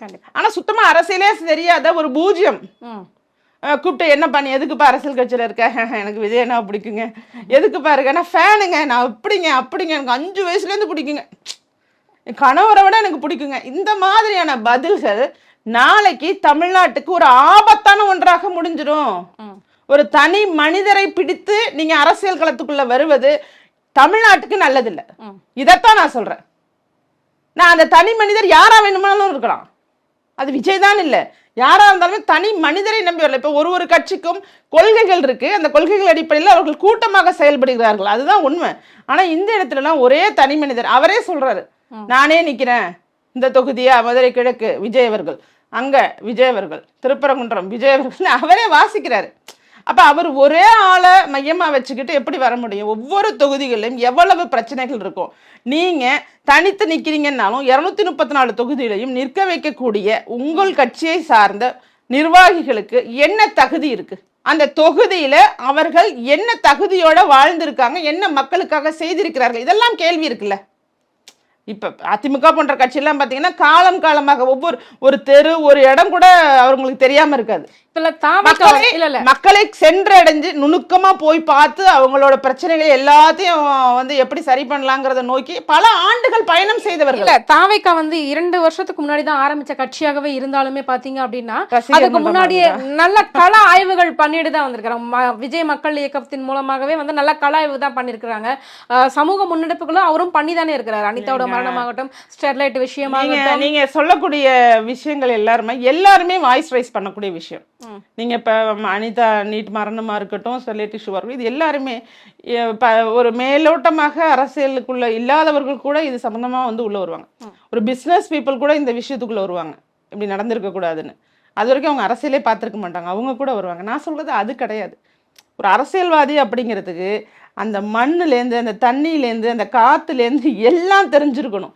கண்டிப்பா. ஆனா சுத்தமா அரசியலே தெரியாத ஒரு பூஜ்யம். கூப்பிட்டு என்ன பண்ணி எதுக்குப்பா அரசியல் கட்சியில் இருக்க? எனக்கு விஜயனா பிடிக்குங்க. எதுக்குப்பா இருக்க? நான் ஃபேனுங்க. நான் இப்படிங்க அப்படிங்க. எனக்கு அஞ்சு வயசுலேருந்து பிடிக்குங்க. கணவரை விட எனக்கு பிடிக்குங்க. இந்த மாதிரியான பதில்கள் நாளைக்கு தமிழ்நாட்டுக்கு ஒரு ஆபத்தான ஒன்றாக முடிஞ்சிடும். ஒரு தனி மனிதரை பிடித்து நீங்க அரசியல் களத்துக்குள்ள வருவது தமிழ்நாட்டுக்கு நல்லதில்லை. இதைத்தான் நான் சொல்றேன். நான் அந்த தனி மனிதர் யாரா வேணுமானாலும் இருக்கலாம். அது விஜய் தான் இல்லை. யாரா இருந்தாலுமே தனி மனிதரை நம்பி வரல. இப்போ ஒரு ஒரு கட்சிக்கும் கொள்கைகள் இருக்கு. அந்த கொள்கைகள் அடிப்படையில் அவர்கள் கூட்டமாக செயல்படுகிறார்கள். அதுதான் உண்மை. ஆனா இந்த இடத்துலலாம் ஒரே தனி மனிதர். அவரே சொல்றாரு. நானே நிக்கிறேன். இந்த தொகுதியா மதுரை கிழக்கு விஜய் அவர்கள். அங்க விஜய் அவர்கள். திருப்பரங்குன்றம் விஜய் அவர்கள். அவரே வாசிக்கிறாரு. அப்போ அவர் ஒரே ஆளை மையமாக வச்சுக்கிட்டு எப்படி வர முடியும்? ஒவ்வொரு தொகுதிகளிலும் எவ்வளவு பிரச்சனைகள் இருக்கும்? நீங்கள் தனித்து நிற்கிறீங்கன்னாலும் இரநூத்தி முப்பத்தி நாலு தொகுதியிலையும் நிற்க வைக்கக்கூடிய உங்கள் கட்சியை சார்ந்த நிர்வாகிகளுக்கு என்ன தகுதி இருக்குது அந்த தொகுதியில் அவர்கள் என்ன தகுதியோடு வாழ்ந்திருக்காங்க? என்ன மக்களுக்காக செய்திருக்கிறார்கள்? இதெல்லாம் கேள்வி இருக்குல்ல. இப்போ அதிமுக போன்ற கட்சியெல்லாம் பார்த்தீங்கன்னா காலம் காலமாக ஒவ்வொரு ஒரு தெரு ஒரு இடம் கூட அவங்களுக்கு தெரியாமல் இருக்காது. மக்களை இல்ல இல்ல. மக்களை சென்றடைஞ்சு நுணுக்கமா போய் பார்த்து அவங்களோட பிரச்சனைகள் எல்லாத்தையும் வந்து எப்படி சரி பண்ணலாங்கிறத நோக்கி பல ஆண்டுகள் பயணம் செய்தவர்கள். தாவைக்கா வந்து இரண்டு வருஷத்துக்கு முன்னாடி தான் ஆரம்பிச்ச கட்சியாகவே இருந்தாலுமே பாத்தீங்க அப்படின்னா அதுக்கு முன்னாடியே. நல்ல கள ஆய்வுகள் பண்ணிட்டு தான் வந்திருக்கிறாங்க. விஜய் மக்கள் இயக்கத்தின் மூலமாகவே வந்து நல்ல கள ஆய்வு தான் பண்ணிருக்கிறாங்க. சமூக முன்னெடுப்புகளும் அவரும் பண்ணி தானே இருக்கிறாரு. அனிதாவோட மரணமாகட்டும் ஸ்டெர்லைட் விஷயமாகட்டும். நீங்க சொல்லக்கூடிய விஷயங்கள் எல்லாருமே எல்லாருமே வாய்ஸ் ரைஸ் பண்ணக்கூடிய விஷயம். நீங்க இப்ப அனிதா நீட் மரணமா இருக்கட்டும் ஸ்டெர்லைட் இஷ்யூவா இருக்கட்டும் இது எல்லாருமே ஒரு மேலோட்டமாக அரசியலுக்குள்ள இல்லாதவர்கள் கூட இது சம்பந்தமா வந்து உள்ள வருவாங்க. ஒரு பிசினஸ் பீப்புள் கூட இந்த விஷயத்துக்குள்ள வருவாங்க. இப்படி நடந்திருக்க கூடாதுன்னு. அது வரைக்கும் அவங்க அரசியலே பார்த்துருக்க மாட்டாங்க. அவங்க கூட வருவாங்க. நான் சொல்றது அது கிடையாது. ஒரு அரசியல்வாதி அப்படிங்கிறதுக்கு அந்த மண்ணுலேருந்து அந்த தண்ணியிலேருந்து அந்த காத்துலேருந்து எல்லாம் தெரிஞ்சிருக்கணும்.